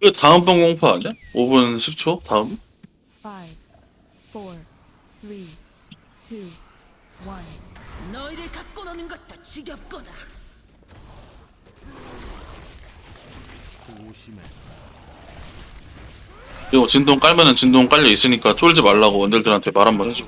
그 다음 번 공파 아니야? 5분 10초? 다음? Five, four, three, two, one. 너희를 갖고 노는 것도 지겹구나. 이거 진동 깔면은 진동 깔려 있으니까 쫄지 말라고 원딜들한테 말 한 번 해줘.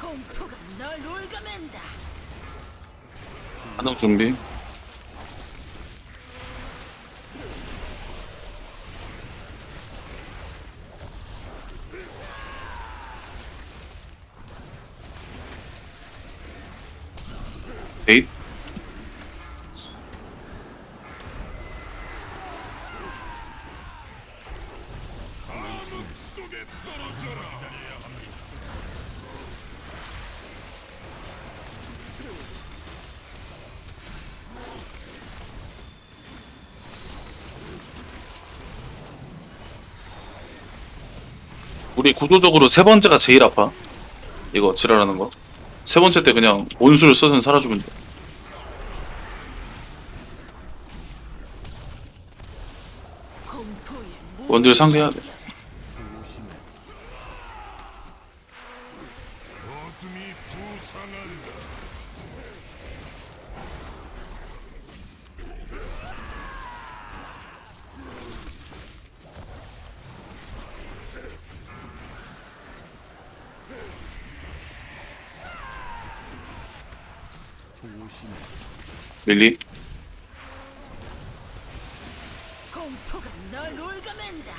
공포가 널 올가맨다. 반응 준비. 에잇. 우리 구조적으로 세 번째가 제일 아파. 이거 지랄하는 거. 세 번째 때 그냥 온수를 써서 살아주면 돼. 원딜 상대해야 돼. 릴리. 공포가 널 올가맨다.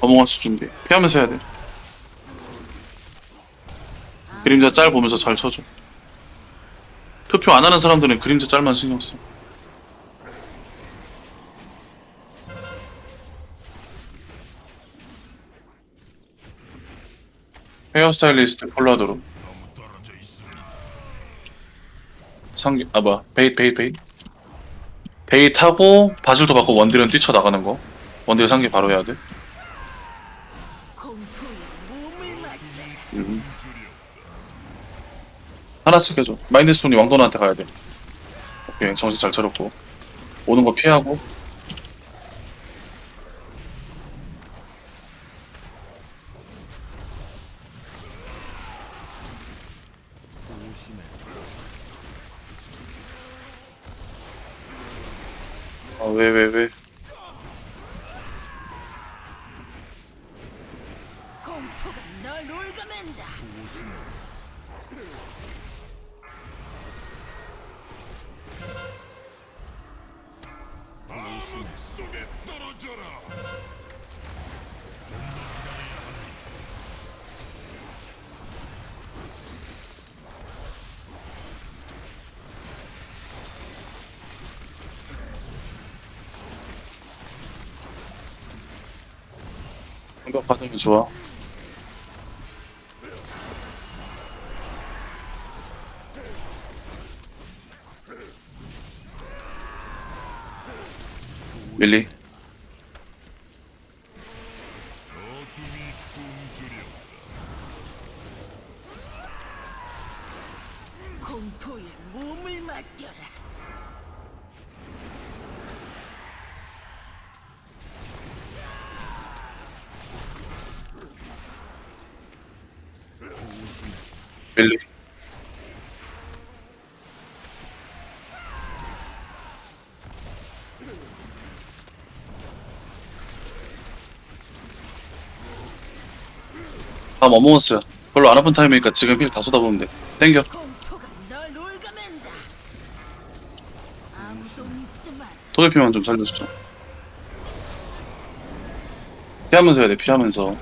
어몽어스 준비. 피하면서 해야 돼. 그림자 짤 보면서 잘 쳐줘. 투표 안 하는 사람들은 그림자 짤만 신경 써. 헤어스타일리스트 폴라도로. 상기 아 뭐야 베이트 베이트 베이트 하고 바질도 받고 원딜은 뛰쳐나가는 거 원딜 상기 바로 해야 돼. 음. 하나씩 해줘. 마인드스톤이 왕돈한테 가야 돼. 오케이, 정신 잘 차렸고. 오는 거 피하고. 아, 왜, 왜, 왜. 공격 받으면 좋아. 밀리. 밀리. 다음 어몽어스야. 별로 안 아픈 타임이니까 지금 힐 다 쏟아보면 돼. 땡겨. 도대피만 좀 살려주자. 피하면서 해야 돼, 피하면서.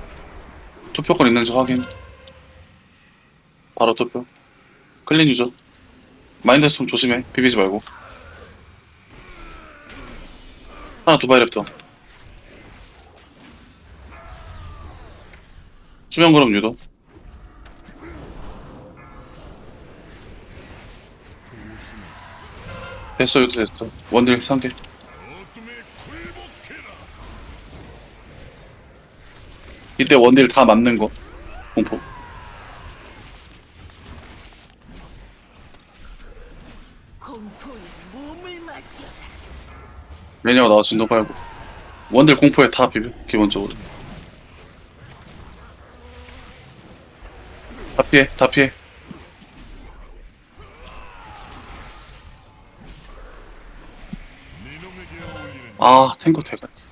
투표권 있는지 확인. 바로 투표. 클린 유저. 마인드 스톰 조심해. 비비지 말고. 하나 두바이 랩터. 수면 그럼 유도. 됐어 이것도 됐어 원딜 3개 이때 원딜 다 맞는 거 공포 매니아가 나와서 진도 빨고. 원딜 공포에 다 비벼 기본적으로. 다 피해 다 피해. 아 탱커 대가 다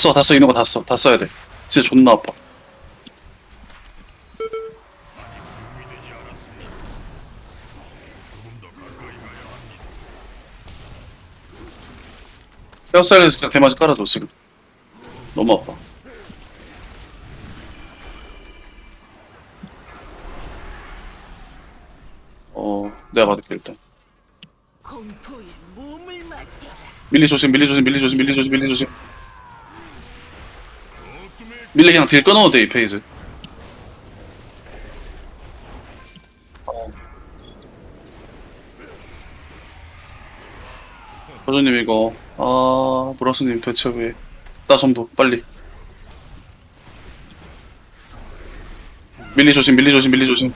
써, 다 써, 있는 거다 써, 다 써야 돼. 진짜 존나 아파. 헤어스타일에서 그냥 대마지 깔아줘, 지금. 너무 아파. 어, 내가 받을게, 일단. 공포에 몸을 맡겨라. 밀리 조심, 밀리 조심, 밀리 조심, 밀리 조심, 밀리 조심. 밀리 그냥 딜 끊어도 돼, 이 페이즈. 호주님 이거 아 브라스님 대체 왜? 나 전부 빨리. 밀리 조심, 밀리 조심, 밀리 조심.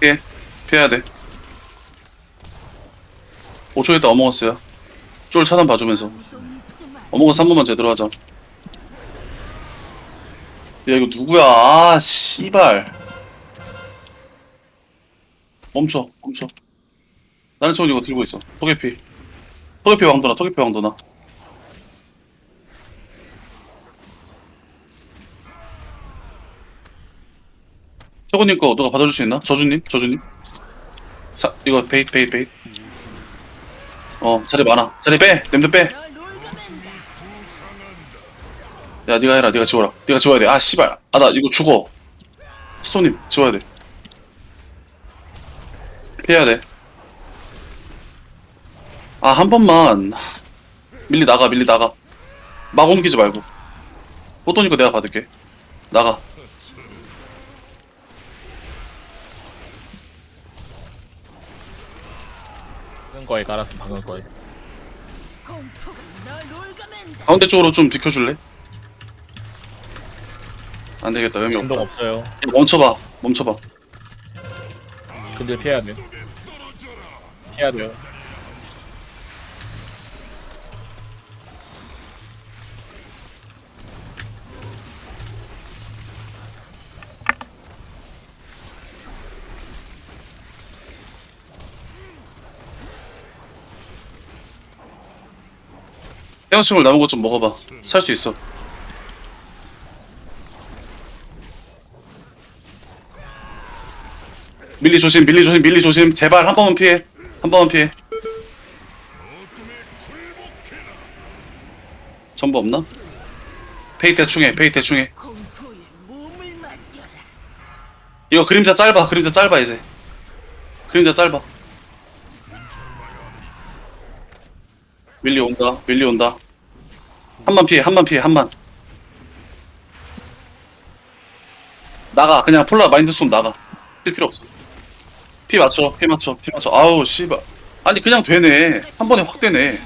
피해, 피해야 돼. 5초 있다 어몽어스야. 쫄 차단 봐주면서. 어몽어스 한 번만 제대로 하자. 야 이거 누구야? 아 씨발. 멈춰, 멈춰. 나는 지금 이거 들고 있어. 토개피. 토개피 왕도나, 토개피 왕도나. 최고님 거 누가 받아줄 수 있나? 저주님? 저주님? 사, 이거 베이트, 베이트, 베이트. 어, 자리 많아. 자리 빼! 냄새 빼! 야, 네가 해라. 네가 지워라. 네가 지워야 돼. 아, 씨발. 아, 나 이거 죽어. 스톤님, 지워야 돼. 피해야 돼. 아, 한 번만. 밀리 나가, 밀리 나가. 막 옮기지 말고. 포토니까 내가 받을게. 나가. 방금 거에 깔았어 방금 거에 공포가 널 올가맨다. 가운데 쪽으로 좀 비켜줄래? 안 되겠다. 의미 진동 없다. 없어요 야, 멈춰봐. 멈춰봐. 근데 피해야 돼 피해야 돼요 남은 것 좀 먹어봐. 살 수 있어. 밀리 조심, 밀리 조심, 밀리 조심. 제발 한 번만 피해. 한 번만 피해. 전부 없나? 페이 대충해, 페이 대충해. 이거 그림자 짧아, 그림자 짧아 이제. 그림자 짧아. 밀리 온다, 밀리 온다. 한만 피해, 한만 피해, 한만. 나가, 그냥 폴라 마인드손 나가. 뛸 필요 없어. 피 맞춰, 피 맞춰, 피 맞춰. 아우 씨발. 아니 그냥 되네. 한 번에 확 되네.